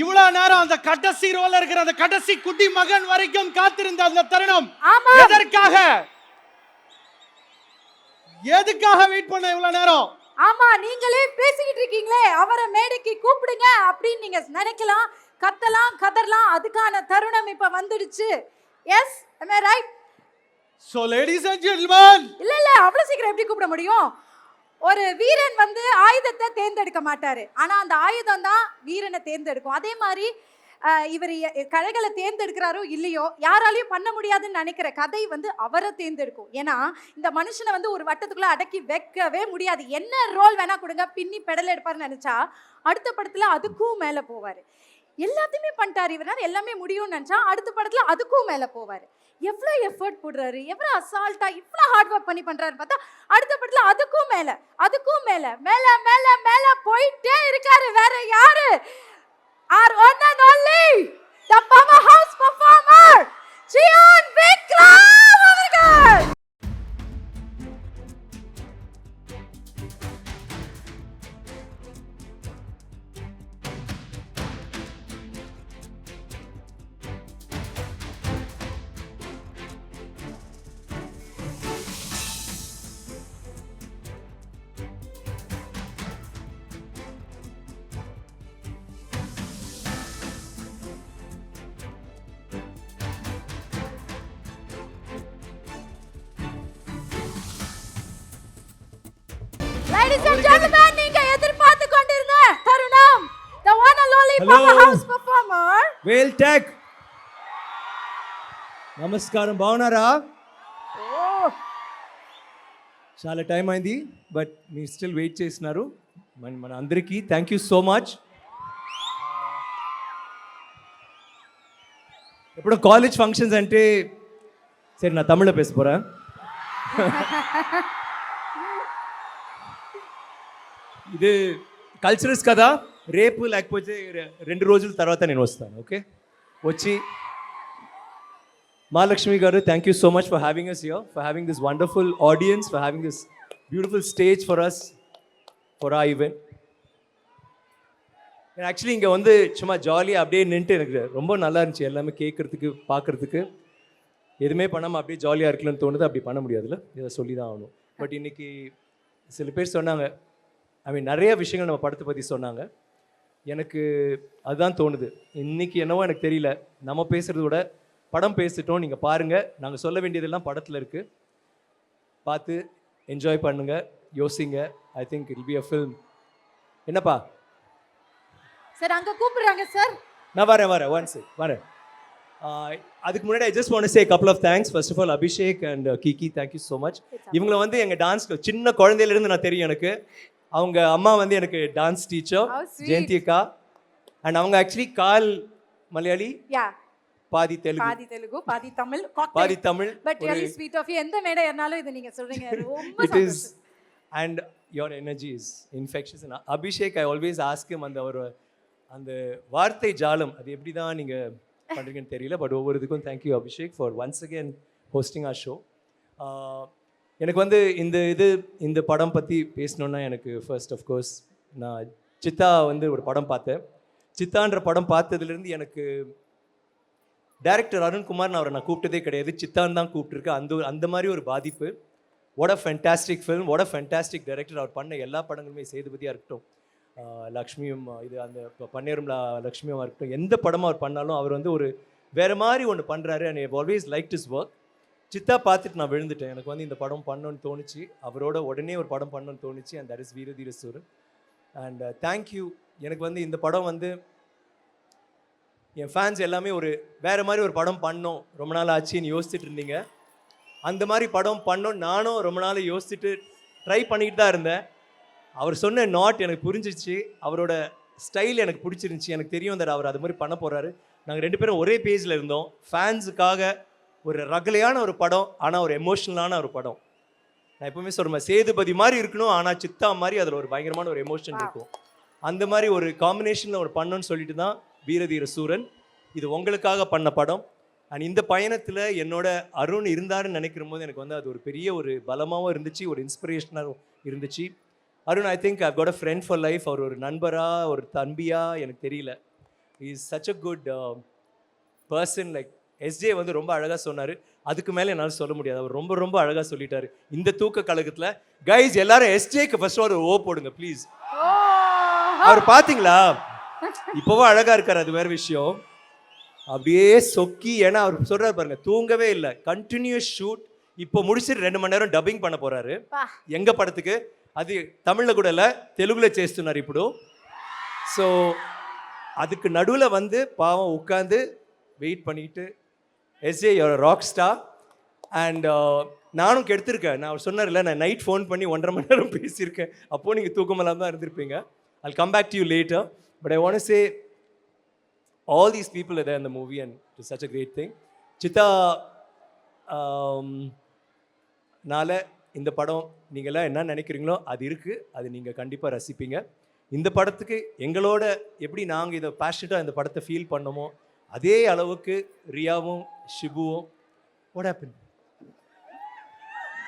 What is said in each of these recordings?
இவ்வளவு நேரம் அந்த கடைசி ரோல இருக்கிற அந்த கடைசி குட்டி மகன் வரைக்கும் காத்திருந்த அந்த தருணம். எதற்காக? எதுக்காக வெயிட் பண்ண இவ்வளவு நேரம்? ஆமா நீங்களே பேசிக்கிட்டு இருக்கீங்களே. அவரை மேடைக்கு கூப்பிடுங்க அப்படின்னு நீங்க நினைக்கலாம். கத்தலாம் கதறலாம். அதுக்கான தருணம் இப்ப வந்துடுச்சு. Yes right so ladies and gentlemen இல்ல இல்ல அவ்வளவு சீக்கிரம் எப்படி கூப்பிட முடியும்? ஒரு வீரன் வந்து ஆயுதத்தை தேர்ந்தெடுக்க மாட்டார். ஆனால் அந்த ஆயுதம் தான் வீரனை தேர்ந்தெடுக்கும். அதே மாதிரி இவர் கலைகளை தேர்ந்தெடுக்கிறாரோ இல்லையோ யாராலையும் பண்ண முடியாதுன்னு நினைக்கிற கதை வந்து அவரை தேர்ந்தெடுக்கும். ஏன்னா இந்த மனுஷனை வந்து ஒரு வட்டத்துக்குள்ள அடக்கி வைக்கவே முடியாது. என்ன ரோல் வேணா கொடுங்க பின்னி பெடல் எடுப்பார்னு நினைச்சா அடுத்த படத்துல அதுக்கும் மேலே போவார். எல்லாத்தையுமே பண்ணிட்டார் இவரால். எல்லாமே முடியும்னு நினச்சா அடுத்த படத்தில் அதுக்கும் மேலே போவார். எவ்வளோ எஃபர்ட் போடுறாரு? எவ்வளோ அசால்ட்டாக இவ்வளோ ஹார்ட் ஒர்க் பண்ணி பண்ணுறாரு பார்த்தா அடுத்த படத்தில் அதுக்கும் மேலே அதுக்கும் மேலே மேலே மேலே மேலே போயிட்டே இருக்காரு. வேற யாரு? Our one and only the powerhouse performer Chiyaan Vikram அவர்கள்! Ladies and gentlemen, நீங்க எதிர்பார்த்து கொண்டிருந்த தருணம் the one and only Hello. power house performer Vel Tech నమస్కారం బాగున్నారా చాలా టైం అయింది బట్ మీరు స్టిల్ వెయిట్ చేస్తున్నారు మన మన అందరికీ థ్యాంక్ యూ సో మచ్ ఇప్పుడు కాలేజ్ ఫంక్షన్స్ అంటే సరే నా తమిళ பேச போகிறேன் ఇది కల్చరల్స్ కదా రేపు లేకపోతే రె- రెండు రోజుల తర్వాత నేను వస్తాను ఓకే వచ్చి Mahalakshmi garu thank you so much for having us here for having this wonderful audience for having this beautiful stage for us for a event actually இங்கே வந்து சும்மா ஜாலியாக அப்படியே நின்றுட்டு எனக்கு ரொம்ப நல்லா இருந்துச்சு எல்லாமே கேட்குறதுக்கு பார்க்குறதுக்கு எதுவுமே பண்ணாமல் அப்படியே ஜாலியாக இருக்கலன்னு தோணுது அப்படி பண்ண முடியாதுல்ல இதை சொல்லி தான் ஆகணும் பட் இன்னைக்கு சில பேர் சொன்னாங்க ஐ மீன் நிறைய விஷயங்கள் நம்ம படத்தை பற்றி சொன்னாங்க. எனக்கு அதுதான் தோணுது. இன்னைக்கு என்னவோ எனக்கு தெரியல. நம்ம பேசுகிறத விட படம் பேசிட்டோம். நீங்கள் பாருங்கள் நாங்கள் சொல்ல வேண்டியதெல்லாம் படத்தில் இருக்குது பார்த்து என்ஜாய் பண்ணுங்க. யோசிங்க. I think will be a film என்னப்பா? சார் அங்க கூப்பிடுறாங்க சார் நான் வரேன் வரேன். ஒன் செக் வரேன். அதுக்கு முன்னாடி ஐ just one say couple of thanks first of all Abhishek and Kiki thank you so much இவங்கள வந்து எங்கள் டான்ஸ் சின்ன குழந்தையிலேருந்து நான் தெரியும் எனக்கு. அவங்க அம்மா வந்து எனக்கு டான்ஸ் டீச்சர். ஜெயந்தி அக்கா அண்ட் அவங்க ஆக்சுவலி கால் மலையாளி பாதி தெலுங்கு. பாதி தெலுங்கு பாதி தமிழ் பாதி Tamil but really sweet of எந்த மேடை ஏறினாலும் இது நீங்க சொல்றீங்க. ரொம்ப it is and your energy is infectious Abhishek I always ask him அந்த ஒரு அந்த வார்த்தை ஜாலம் அது எப்படி தான் நீங்கள் பண்ணுறீங்கன்னு தெரியல. பட் ஒவ்வொரு இதுக்கும் thank you Abhishek for once again hosting our show எனக்கு வந்து இந்த இது இந்த படம் பற்றி பேசணுன்னா எனக்கு ஃபர்ஸ்ட் ஆஃப் கோர்ஸ் நான் சித்தா வந்து ஒரு படம் பார்த்தேன். சித்தான்ற படம் பார்த்ததுலேருந்து எனக்கு டேரக்டர் அருண்குமார் நான் அவரை நான் கூப்பிட்டதே கிடையாது. சித்தான் தான் கூப்பிட்டுருக்கேன் அந்த ஒரு- அந்த மாதிரி ஒரு பாதிப்பு. What a fantastic film what a fantastic director அவர் பண்ண எல்லா படங்களுமே சேதுபதியாக இருக்கட்டும். லக்ஷ்மியும் இது அந்த பன்னேரும் லக்ஷ்மியும் இருக்கட்டும். எந்த படமும் அவர் பண்ணாலும் அவர் வந்து ஒரு வேறு மாதிரி ஒன்று பண்ணுறாரு and always like is work Chithha பார்த்துட்டு நான் விழுந்துட்டேன். எனக்கு வந்து இந்த படம் பண்ணணும்னு தோணுச்சு. அவரோட உடனே ஒரு படம் பண்ணணும்னு தோணுச்சு. அண்ட் தட் இஸ் வீரதீர சூரன் அண்ட் தேங்க்யூ எனக்கு வந்து இந்த படம் வந்து என் ஃபேன்ஸ் எல்லாமே ஒரு வேறு மாதிரி ஒரு படம் பண்ணோம். ரொம்ப நாள் ஆச்சுன்னு யோசிச்சுட்டு இருந்தீங்க. அந்த மாதிரி படம் பண்ணோம் நானும் ரொம்ப நாள் யோசிச்சுட்டு ட்ரை பண்ணிக்கிட்டு தான் இருந்தேன். அவர் சொன்ன நாட் எனக்கு புரிஞ்சிச்சு அவரோட ஸ்டைல் எனக்கு பிடிச்சிருந்துச்சி. எனக்கு தெரியும் that அவர் அது மாதிரி பண்ண போகிறாரு நாங்கள் ரெண்டு பேரும் ஒரே பேஜில் இருந்தோம். ஃபேன்ஸுக்காக ஒரு ரகலையான ஒரு படம் ஆனால் ஒரு எமோஷ்னலான ஒரு படம். நான் எப்பவுமே சொல்கிறேன் சேதுபதி மாதிரி இருக்கணும் ஆனால் சித்தா மாதிரி அதில் ஒரு பயங்கரமான ஒரு எமோஷன் இருக்கும். அந்த மாதிரி ஒரு காம்பினேஷனில் ஒரு பண்ணணும்னு சொல்லிட்டு தான் வீரதீர சூரன் இது உங்களுக்காக பண்ண படம். அண்ட் இந்த பயணத்தில் என்னோட அருண் இருந்தாருன்னு நினைக்கிற போது எனக்கு வந்து அது ஒரு பெரிய ஒரு பலமாகவும் இருந்துச்சு ஒரு இன்ஸ்பிரேஷனாகவும் இருந்துச்சு. Arun I think I got a friend for life அவர் ஒரு நண்பரா ஒரு தம்பியா எனக்கு தெரியல. Is such a good person like SJ வந்து ரொம்ப அழகாக சொன்னார் அதுக்கு மேலே என்னால் சொல்ல முடியாது அவர் ரொம்ப ரொம்ப அழகாக சொல்லிட்டாரு இந்த தூக்க கழகத்தில் கைஸ் எல்லாரும் எஸ்ஜேக்கு ஃபர்ஸ்ட் ஒரு ஓ போடுங்க ப்ளீஸ் அவர் பார்த்தீங்களா இப்போவும் அழகாக இருக்கார் அது வேற விஷயம் அப்படியே சொக்கி ஏன்னா அவர் சொல்றாரு பாருங்க தூங்கவே இல்லை கண்டினியூஸ் ஷூட் இப்போ முடிச்சுட்டு ரெண்டு மணி நேரம் டப்பிங் பண்ண போறாரு பா. எங்க படத்துக்கு அது தமிழ்ல கூட இல்லை தெலுங்குல చేస్తున్నారు ఇప్పుడు ஸோ அதுக்கு நடுவில் வந்து பாவம் உட்காந்து வெயிட் பண்ணிட்டு எஸ்ஏ ராக் ஸ்டார் அண்ட் நானும் கெடுத்திருக்கேன். நான் அவர் சொன்னார்ல நான் நைட் ஃபோன் பண்ணி ஒன்றரை மணி நேரம் பேசியிருக்கேன். அப்போது நீங்கள் தூக்கமெல்லாம் தான் இருந்திருப்பீங்க. I'll come back to you later but I want say all these people people are movie and it such a great thing Chithha um, நால இந்த படம் நீங்களாம் என்ன நினைக்கிறீங்களோ அது இருக்குது அது நீங்கள் கண்டிப்பாக ரசிப்பீங்க. இந்த படத்துக்கு எங்களோட எப்படி நாங்கள் இதை பேஷனட்டாக இந்த படத்தை ஃபீல் பண்ணோமோ அதே அளவுக்கு ரியாவும் ஷிபுவும். What happened?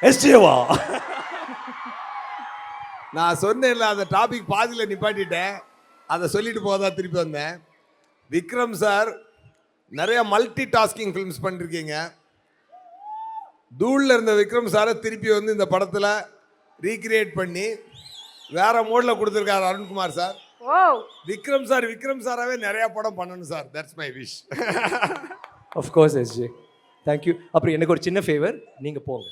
எஸ்டேவா நான் சொன்னேன்ல அந்த டாபிக் பாதியில் நிப்பாட்டிட்டேன். அதை சொல்லிட்டு போதா திருப்பி வந்தேன். விக்ரம் சார் நிறைய மல்டி டாஸ்கிங் ஃபிலிம்ஸ் பண்ணிருக்கீங்க. தூளில் இருந்த விக்ரம் சாரை திருப்பி வந்து இந்த படத்தில் ரீக்ரியேட் பண்ணி வேற மோடில் கொடுத்துருக்காரு அருண்குமார் சார். ஓ விக்ரம் சார் விக்ரம் சாராவே நிறைய படம் பண்ணணும் sir. That's my wish of course SJ thank you அப்புறம் எனக்கு ஒரு சின்ன ஃபேவர் நீங்கள் போங்க.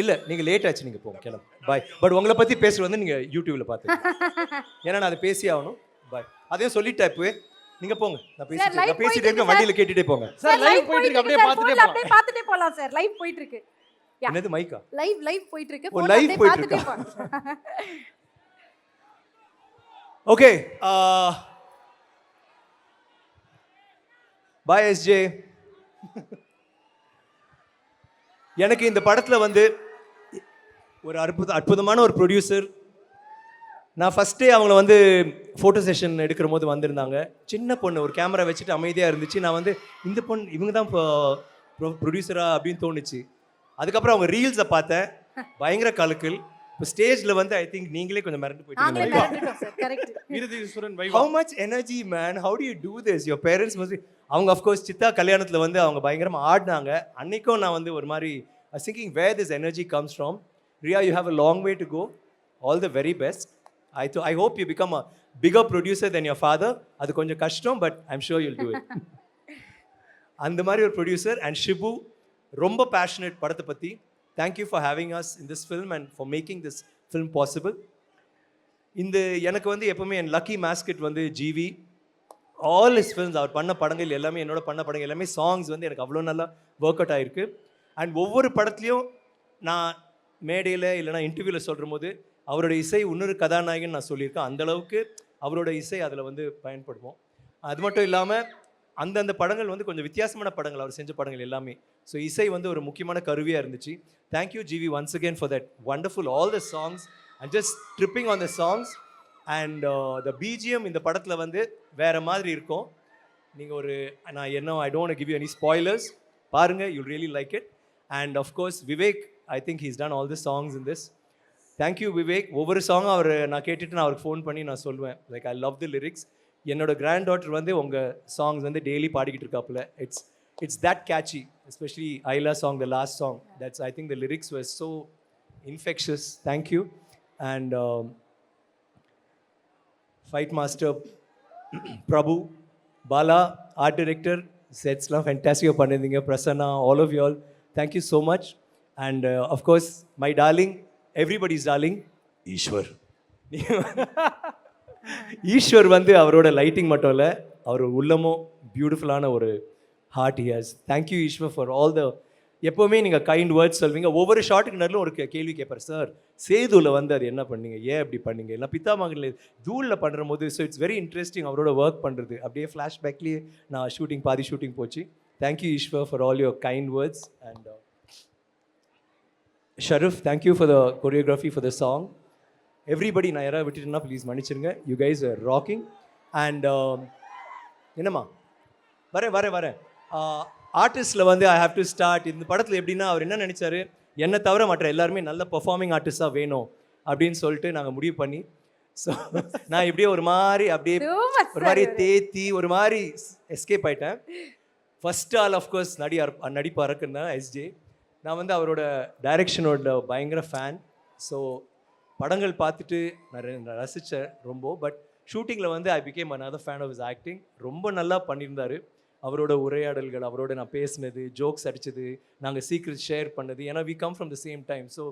இல்லை நீங்கள் லேட் ஆச்சு நீங்கள் போங்க. கிளம்பு. பாய் பட் உங்களை பற்றி பேசுறது வந்து நீங்கள் யூடியூப்பில் பார்த்து ஏன்னா நான் அதை பேசி ஆகணும். பாய் அதையும் சொல்லிட்டேன் இப்போவே. நீங்கள் போங்க. நான் பேசிட்டு நான் பேசிட்டு இருக்கேன். இருக்கு, வண்டியில் கேட்டுட்டே போங்க. சார் லைவ் போயிட்டு இருக்கு. அப்படியே பார்த்துட்டே போலாம் அப்படியே பார்த்துட்டே போலாம் சார் லைவ் போயிட்டு இருக்கு. என்னது மைக்கா லைவ் லைவ் போயிட்டு இருக்கு. அப்படியே போயிட்டு போலாம். ஓகே பாய் எஸ்ஜே எனக்கு இந்த படத்தில் வந்து ஒரு அற்புத அற்புதமான ஒரு ப்ரொடியூசர் நான் ஃபஸ்ட்டே அவங்கள வந்து ஃபோட்டோ செஷன் எடுக்கிற போது வந்திருந்தாங்க. சின்ன பொண்ணு ஒரு கேமரா வச்சுட்டு அமைதியாக இருந்துச்சு. நான் வந்து இந்த பொண்ணு இவங்க தான் ப்ரொடியூசரா அப்படின்னு தோணுச்சு. அதுக்கப்புறம் அவங்க ரீல்ஸை பார்த்தேன். பயங்கர கலக்கல். இப்போ ஸ்டேஜில் வந்து ஐ திங்க் நீங்களே கொஞ்சம் மிரண்டு நாங்களே போயிட்டீங்க how much energy man how do you do this your parents must அவங்க அஃப்கோர்ஸ் சித்தா கல்யாணத்தில் வந்து அவங்க பயங்கரமாக ஆடினாங்க. அன்னைக்கும் நான் வந்து ஒரு மாதிரி thinking where this energy comes from Riya you have a long way to go all the very best I I hope you become a bigger producer then your father அது கொஞ்சம் கஷ்டம் but I'm sure you'll do it அந்த மாதிரி ஒரு producer and Shibu ரொம்ப passionate படத்தை பற்றி thank you for having us in this film and for making this film possible இந்த எனக்கு வந்து எப்பவுமே என் லக்கி மாஸ்கெட் வந்து ஜிவி ஆல் இஸ் ஃபில்ம்ஸ் அவர் பண்ண படங்கள் எல்லாமே என்னோட பண்ண படங்கள் எல்லாமே சாங்ஸ் வந்து எனக்கு அவ்வளோ நல்லா ஒர்க் அவுட் ஆயிருக்கு. அண்ட் ஒவ்வொரு படத்துலையும் நான் மேடையில் இல்லைனா இன்டர்வியூவில் சொல்கிற போது அவரோட இசை இன்னொரு கதாநாயகன் நான் சொல்லியிருக்கேன். அந்தளவுக்கு அவரோட இசை அதில் வந்து பயன்படுவோம். அது மட்டும் இல்லாமல் அந்தந்த படங்கள் வந்து கொஞ்சம் வித்தியாசமான படங்கள் அவர் செஞ்ச படங்கள் எல்லாமே. ஸோ இசை வந்து ஒரு முக்கியமான கருவியாக இருந்துச்சு. Thank you GV once again for that wonderful all the songs and just tripping on the songs and the BGM இந்த படத்தில் வந்து வேறு மாதிரி இருக்கும். நீங்கள் ஒரு நான் என்ன I don't give you any spoilers பாருங்கள் you really like it and of course Vivek I think he's done all the songs in this thank you Vivek ஒவ்வொரு சாங்கும் அவர் நான் கேட்டுட்டு நான் அவருக்கு ஃபோன் பண்ணி நான் சொல்லுவேன். Like I love the lyrics என்னோட கிராண்ட் டாட்டர் வந்து உங்கள் சாங்ஸ் வந்து டெய்லி பாடிக்கிட்டு இருக்காப்புல. It's it's that catchy especially Aila song the last song that's I think the lyrics was so infectious thank you and fight master Prabhu Bala art director செட்ஸ்லாம் ஃபென்டாஸ்டிக்காக பண்ணியிருந்தீங்க. Prasanna all of you all thank you so much and of course my darling everybody's darling Eshwar Eshwar வந்து அவரோட lighting மட்டும் இல்லை அவர் உள்ளமும் பியூட்டிஃபுல்லான ஒரு heart hears thank you Eshwar for all the எப்போவுமே நீங்கள் கைண்ட் வேர்ட்ஸ் சொல்வீங்க. ஒவ்வொரு ஷாட்டுக்கு நடுவில் ஒரு கேள்வி கேட்பார் சார் சேதுவில் வந்து அது என்ன பண்ணீங்க? ஏன் அப்படி பண்ணீங்க? இல்லை பித்தாமகனில் தூளில் பண்ணுற போது ஸோ இட்ஸ் வெரி இன்ட்ரெஸ்டிங் அவரோட ஒர்க் பண்ணுறது அப்படியே ஃப்ளாஷ்பேக்லேயே நான் ஷூட்டிங் பாதி ஷூட்டிங் போச்சு. Thank you Eshwar for all your kind words and Sharaf thank you for the choreography for the song everybody நான் யாராவது விட்டுட்டேன்னா ப்ளீஸ் மன்னிச்சிருங்க. You guys are rocking and என்னம்மா? வரேன் வரேன் வரேன். ஆர்டிஸ்டில் வந்து ஐ ஹாவ் டு ஸ்டார்ட் இந்த படத்தில் எப்படின்னா அவர் என்ன நினச்சாரு? என்னை தவிர மற்ற எல்லாருமே நல்ல பெர்ஃபார்மிங் ஆர்டிஸ்டாக வேணும். அப்படின்னு சொல்லிட்டு நாங்கள் முடிவு பண்ணி ஸோ நான் இப்படியே ஒரு மாதிரி அப்படியே ஒரு மாதிரி. தேத்தி ஒரு மாதிரி எஸ்கேப் ஆயிட்டேன். ஃபர்ஸ்ட் ஆல் ஆஃப்கோர்ஸ் நடி அர- நடிப்பு அரக்குன்னு தான் எஸ்ஜே நான் வந்து அவரோட டைரக்ஷனோட பயங்கர ஃபேன் ஸோ படங்கள் பார்த்துட்டு நான் ரசித்தேன் ரொம்ப பட் ஷூட்டிங்கில் வந்து I became another fan of is acting ரொம்ப நல்லா பண்ணியிருந்தார். அவரோட உரையாடல்கள் அவரோட நான் பேசினது ஜோக்ஸ் அடிச்சது நாங்கள் சீக்ரெட் ஷேர் பண்ணது. ஏன்னா we come from the same time so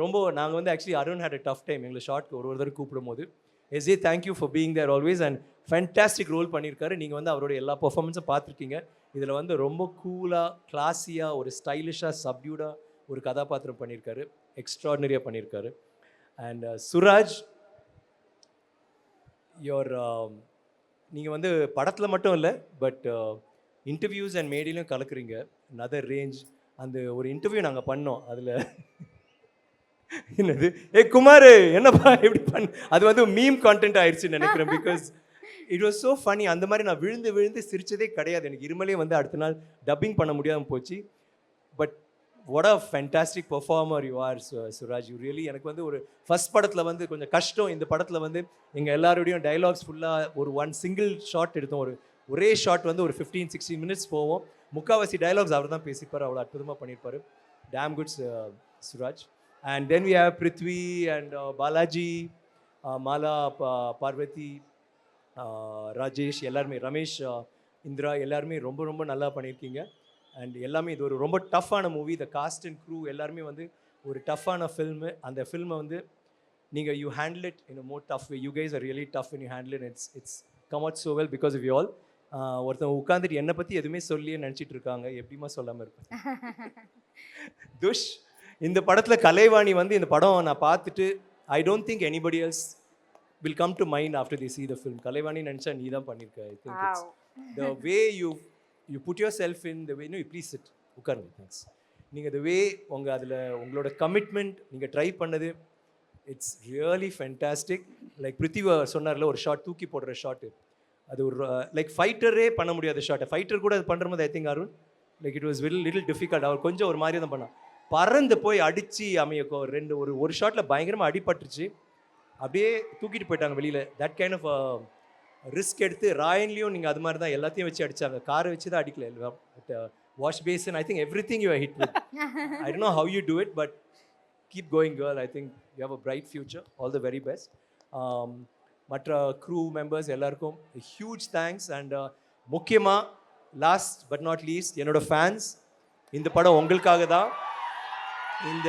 ரொம்ப நாங்கள் வந்து actually Arun had a tough time எங்களை ஷார்ட்க்கு ஒரு ஒரு கூப்பிடும் போது SA thank you for being there always and fantastic role பண்ணியிருக்காரு. நீங்கள் வந்து அவரோட எல்லா பர்ஃபார்மன்ஸும் பார்த்துருக்கீங்க. இதில் வந்து ரொம்ப கூலாக கிளாஸியாக ஒரு ஸ்டைலிஷாக சப்டியூடாக ஒரு கதாபாத்திரம் பண்ணியிருக்காரு. எக்ஸ்ட்ராடினரியாக பண்ணியிருக்காரு. அண்ட் சுராஜ் யோர் நீங்கள் வந்து படத்தில் மட்டும் இல்லை பட் இன்டர்வியூஸ் அண்ட் மேடிலையும் கலக்குறீங்க. நதர் ரேஞ்ச் அந்த ஒரு இன்டர்வியூ நாங்கள் பண்ணோம். அதில் என்னது? ஏ குமார் என்னப்பா எப்படி பண்ண அது வந்து மீம் கான்டென்ட் ஆயிடுச்சுன்னு நினைக்கிறேன் because it was so funny அந்த மாதிரி நான் விழுந்து விழுந்து சிரிச்சதே கிடையாது. எனக்கு இருமலே வந்து அடுத்த நாள் டப்பிங் பண்ண முடியாமல் போச்சு. But what a fantastic performer you are Suraj you really எனக்கு வந்து ஒரு ஃபஸ்ட் படத்தில் வந்து கொஞ்சம் கஷ்டம். இந்த படத்தில் வந்து எங்கள் எல்லாரோடையும் டைலாக்ஸ் ஃபுல்லாக ஒரு ஒன் சிங்கிள் ஷாட் எடுத்தோம். ஒரு ஒரே ஷாட் வந்து ஒரு ஃபிஃப்டீன் சிக்ஸ்டீன் மினிட்ஸ் போவோம். முக்காவாசி டைலாக்ஸ் அவர் தான் பேசிப்பார். அவ்வளோ அற்புதமாக பண்ணியிருப்பார். Damn goods Suraj and then we have Prithvi and Balaji Mala பா- பார்வதி ராஜேஷ் எல்லாருமே ரமேஷ் இந்திரா uh, எல்லாருமே ரொம்ப ரொம்ப நல்லா பண்ணியிருக்கீங்க. அண்ட் எல்லாமே இது ஒரு ரொம்ப டஃப்பான movie the cast and crew எல்லாருமே வந்து ஒரு டஃப்பான ஃபில்மு அந்த ஃபில்மை வந்து நீங்கள் you handle it in more tough way you guys are really tough in you handle it it's it's come out so well because of you all ஒருத்தன் உட்காந்துட்டு என்னை பற்றி எதுவுமே சொல்லியே நினச்சிட்டு இருக்காங்க. எப்படிமா சொல்லாமல் இருப்பேன் துஷ் இந்த படத்தில் கலைவாணி வந்து இந்த படம் நான் பார்த்துட்டு I don't think anybody else will come to mind after the see the film Kalaivani நினச்சா நீ தான் பண்ணியிருக்க I think. The way you you put yourself in the way no you please it உட்காருங்க தேங்க்ஸ் நீங்கள் the வே உங்கள் அதில் உங்களோட commitment நீங்கள் ட்ரை பண்ணது it's really fantastic like Prithvi சொன்னார்ல ஒரு ஷாட் தூக்கி போடுற ஷாட்டு அது ஒரு லைக் ஃபைட்டரே பண்ண முடியாத ஷாட்டை ஃபைட்டர் கூட அது பண்ணுற மாதிரி I think Arun like it was very little difficult அவர் கொஞ்சம் ஒரு மாதிரி தான் பண்ணான் பறந்து போய் அடித்து அமைய ரெண்டு ஒரு ஒரு ஷாட்டில் பயங்கரமாக அடிபட்டுருச்சு. அப்படியே தூக்கிட்டு போயிட்டாங்க வெளியில். தட் கைண்ட் ஆஃப் ரிஸ்க் எடுத்து ராயன்லேயும் நீங்கள் அது மாதிரி தான் எல்லாத்தையும் வச்சு அடிச்சாங்க. காரை வச்சு தான் அடிக்கல. Wash basin I think everything you hit with I don't know how you do it but keep going girl I think you have a bright future all the very best மற்ற க்ரூ மெம்பர்ஸ் எல்லாருக்கும் huge thanks and முக்கியமாக last but not least என்னோட fans இந்த படம் உங்களுக்காக தான். இந்த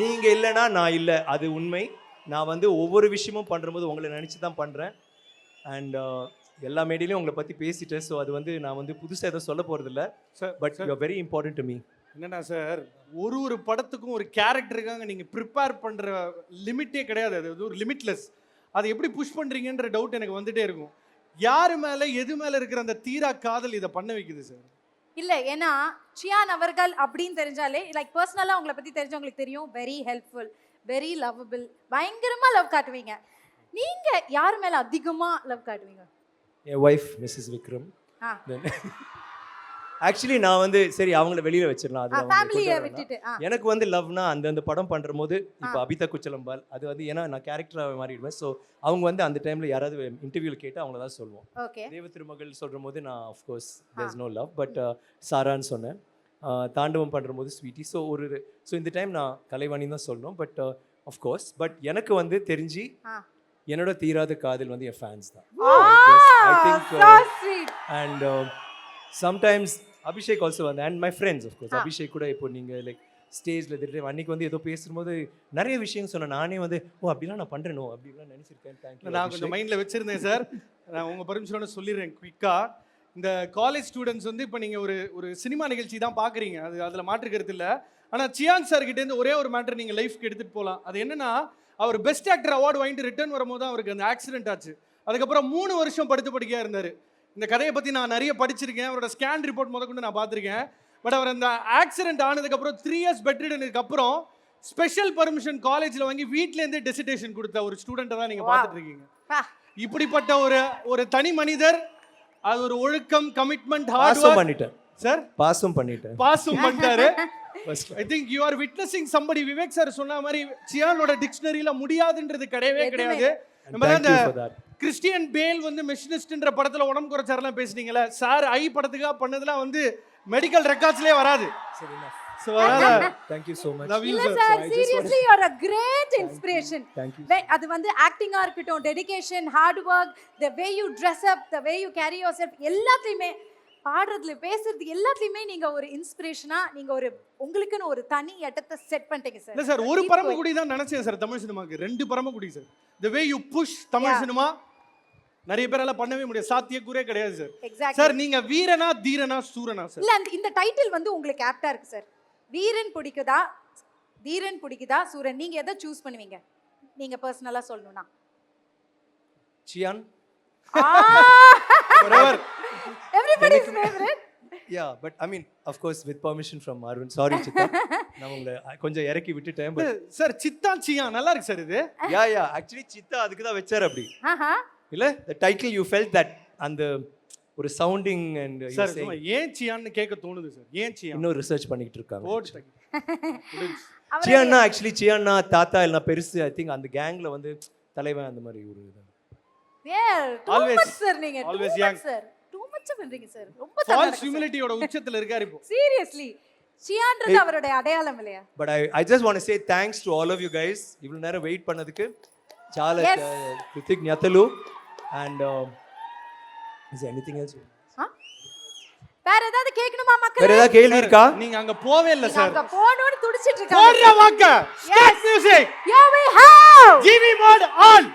நீங்கள் இல்லைன்னா நான் இல்லை அது உண்மை. நான் வந்து ஒவ்வொரு விஷயமும் பண்ணும்போது உங்களை நினச்சி தான் பண்ணுறேன் அண்ட் எல்லா மேடையிலையும் உங்களை பற்றி பேசிட்டேன். ஸோ அது வந்து நான் வந்து புதுசாக எதுவும் சொல்ல போகிறதில்ல sir but you very important to me என்னன்னா சார் ஒரு ஒரு படத்துக்கும் ஒரு கேரக்டருக்காக நீங்க ப்ரிப்பேர் பண்ற லிமிட்டே கிடையாது. அது ஒரு லிமிட்லெஸ் அதை எப்படி புஷ் பண்றீங்கன்ற டவுட் எனக்கு வந்துட்டே இருக்கும். யார் மேல எது மேல இருக்கிற அந்த தீரா காதல் இதை பண்ண வைக்குது சார் இல்ல ஏன்னா சியான் அவர்கள் அப்படின்னு தெரிஞ்சாலே லைக் பர்சனலா உங்களை பத்தி தெரிஞ்சவங்களுக்கு தெரியும். வெரி ஹெல்ப்ஃபுல் வெரி லவ்வபிள் பயங்கரமா லவ் காட்டுவீங்க. நீங்க யார் மேல அதிகமா லவ் காட்டுவீங்க? என் wife Mrs Vikram. Ah. Actually நான் வந்து சரி அவங்கள வெளியில வச்சிடலாம். அது ஃபேமிலியை. விட்டுட்டு எனக்கு வந்து லவ்னா அந்தந்த படம் பண்ணுற போது இப்போ அபிதா குச்சலம்பால் அது வந்து ஏன்னா நான் கேரக்டராக மாறிடுவேன். ஸோ அவங்க வந்து அந்த டைமில் யாராவது இன்டர்வியூவில் கேட்டால் அவங்கள தான் சொல்லுவோம். தேவ திருமகள் சொல்கிற போது நான் of course there's no love but சாரான்னு சொன்னேன். தாண்டவம் பண்ணுற போது ஸ்வீட்டி ஸோ ஒரு ஸோ இந்த டைம் நான் கலைவாணி தான் சொல்லணும் பட் ஆஃப்கோர்ஸ் பட் எனக்கு வந்து தெரிஞ்சு. என்னோட தீராத காதல் வந்து என் ஃபேன்ஸ் தான். I think. And sometimes Abhishek also வந்து and my friends of course Ah. Abhishek கூட இப்போ நீங்கள் லைக் ஸ்டேஜில் திடீர்னு அன்னைக்கு வந்து ஏதோ பேசும்போது நிறைய விஷயம் சொன்னேன். நானே வந்து ஓ அப்படிலாம் நான் பண்ணுறேனோ அப்படிலாம் நினச்சிருக்கேன். தேங்க்யூ நான் கொஞ்சம் மைண்ட்ல வச்சிருந்தேன் சார் நான் உங்க பர்மிஷனோட சொல்லிடுறேன் குயிக்கா இந்த காலேஜ் ஸ்டூடெண்ட்ஸ் வந்து இப்போ நீங்க ஒரு ஒரு சினிமா நிகழ்ச்சி தான் பாக்குறீங்க. அது அதுல மாற்று கருத்து இல்ல. ஆனா சியான் சார் கிட்ட இருந்து ஒரே ஒரு மேட்டர் நீங்க லைஃப்க்கு எடுத்துட்டு போகலாம் அது என்னன்னா அவர் பெஸ்ட் ஆக்டர் அவார்டு வாங்கிட்டு ரிட்டர்ன் வரும்போது தான் அவருக்கு அந்த ஆக்சிடென்ட் ஆச்சு. அதுக்கப்புறம் மூணு வருஷம் படுத்து படிக்கையா இருந்தாரு. இந்த கதையை பத்தி நான் நிறைய படிச்சிருக்கேன். அவரோட ஸ்கேன் ரிப்போர்ட் முதற்கொண்டு நான் பார்த்திருக்கேன். பட் அவர் அந்த ஆக்சிடென்ட் ஆனதுக்கப்புறம் த்ரீ இயர்ஸ் பெட்ரிடனுக்கு அப்புறம் ஸ்பெஷல் பர்மிஷன் காலேஜில் வாங்கி வீட்டிலேருந்தே டெசிடேஷன் கொடுத்த ஒரு ஸ்டூடெண்ட்டை தான் நீங்கள். பார்த்துட்டு இருக்கீங்க. இப்படிப்பட்ட ஒரு ஒரு தனி மனிதர் அது ஒரு ஒழுக்கம் கமிட்மெண்ட் ஹார்ட் பாசம் பண்ணிட்டேன் சார் பாஸும் பண்ணிட்டேன் பாஸும் பண்ணிட்டாரு. I think you are witnessing somebody Vivek sir சொன்ன மாதிரி சியானோட டிக்ஷனரியில முடியாதுன்றது கிடையவே கிடையாது நம்ம that. கிறிஸ்டியன் பேல் வந்து மெஷினிஸ்ட்ன்ற படத்துல உடம்பு குறைச்சாரெல்லாம் பேசுனீங்கல்ல சார் ஐ படத்துக்காக பண்ணதெல்லாம் வந்து மெடிக்கல் ரெக்கார்ட்ஸ்லயே வராது சரி enough. ஸோ அதனால Thank you so much. love you sir. a great inspiration Thank you. அது வந்து ஆக்டிங்கா இருக்கட்டும் dedication hard work the way you dress up the way you carry yourself எல்லாத்துலயுமே பாடுறதுல பேசுறது எல்லாத்துலயுமே நீங்க ஒரு இன்ஸ்பிரேஷனா நீங்க ஒரு உங்களுக்குன்னு ஒரு தனி இடத்தை செட் பண்ணிட்டீங்க இல்ல சார் ஒரு பரமக்குடி தான் நினைச்சேன் சார் தமிழ் சினிமாக்கு ரெண்டு Paramakudi sir the way you push Tamil. Cinema நிறைய பேரால பண்ணவே முடியாது. சாத்தியக்கூறே கிடையாது சார் சார் நீங்க வீரனா தீரனா சூரனா சார் இல்ல இந்த டைட்டில் வந்து உங்களுக்கு ஆப்டா இருக்கு சார் வீரன் பிடிக்குதா? வீரன் பிடிக்குதா? சூரன்? நீங்க எதை சூஸ் பண்ணுவீங்க? நீங்க பர்சனலா சொல்லணும்னா. Chiyaan. Everybody's favourite Yeah, but I mean, of course, with permission from Arun. Sorry, Chitta. நான் உங்களை கொஞ்சம் இறக்கி விட்டுட்டேன் பட் சார் சித்தான் சியா நல்லா இருக்கு சார் இது. யா யா ஆக்சுவலி சித்தா அதுக்கு தான் வச்சார் அப்படி. இல்ல? The title you felt that அந்த ஒரு சவுண்டிங் அண்ட் சார் ஏன் சியான்னு கேட்க தோணுது சார் ஏன் சியா இன்னும் ரிசர்ச் பண்ணிட்டு இருக்காங்க. சியான்னா ஆக்சுவலி சியான்னா தாத்தா இல்லைனா பெருசு ஐ திங்க் அந்த கேங்ல வந்து தலைவன் அந்த மாதிரி ஒரு much sir நீங்க. Always too young. much sir too much பண்றீங்க சார் ரொம்ப ஃபால்ஸ் ஹியூமிலிட்டியோட உச்சத்துல இருக்காரு இப்போ சீரியஸ்லி சியான்றது அவருடைய அடையாளம் இல்லையா but I I just want say thanks to all of you guys இவ்வளவு நேரம் வெயிட் பண்ணதுக்கு చాలా Yes. కృతజ్ఞతలు అండ్ இஸ் எனிதிங் எல்ஸ் ஆ? வேற ஏதாவது கேட்கணுமா வேற மக்கள் ஏதாவது கேள்வி இருக்கா நீங்க அங்க போவே இல்ல சார் அங்க போகணும்னு துடிச்சிட்டு இருக்காங்க போடுற வாக்க start music Yeah, we have. GV mode on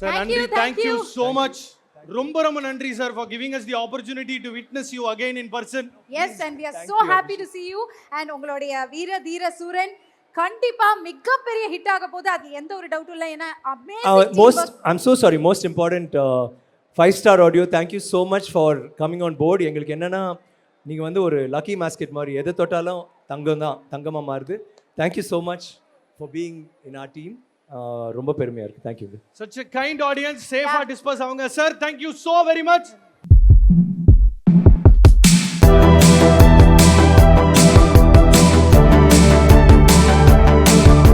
sir Thank நன்றி you, thank thank you you. so much ரொம்ப ரொம்ப நன்றி sir for giving us the opportunity to witness you again in person. Yes, and we are so happy to see you. And உங்களுடைய வீர தீர சூரன் கண்டிப்பா மிகப்பெரிய hit ஆக போகுது. அது எந்த ஒரு டவுட்டும் இல்லை. ஏன்னா amazing most. I'm so sorry most important five star audio thank you so much for coming on board எங்களுக்கு என்னென்னா நீங்கள் வந்து ஒரு லக்கி மாஸ்கெட் மாதிரி எதை தொட்டாலும் தங்கம் தான் தங்கமாக மாறுது. Thank you so much for being in our team ரொம்ப பெருமையாக இருக்குது thank you such a kind audience safe disperse அவங்க சார் thank you so very much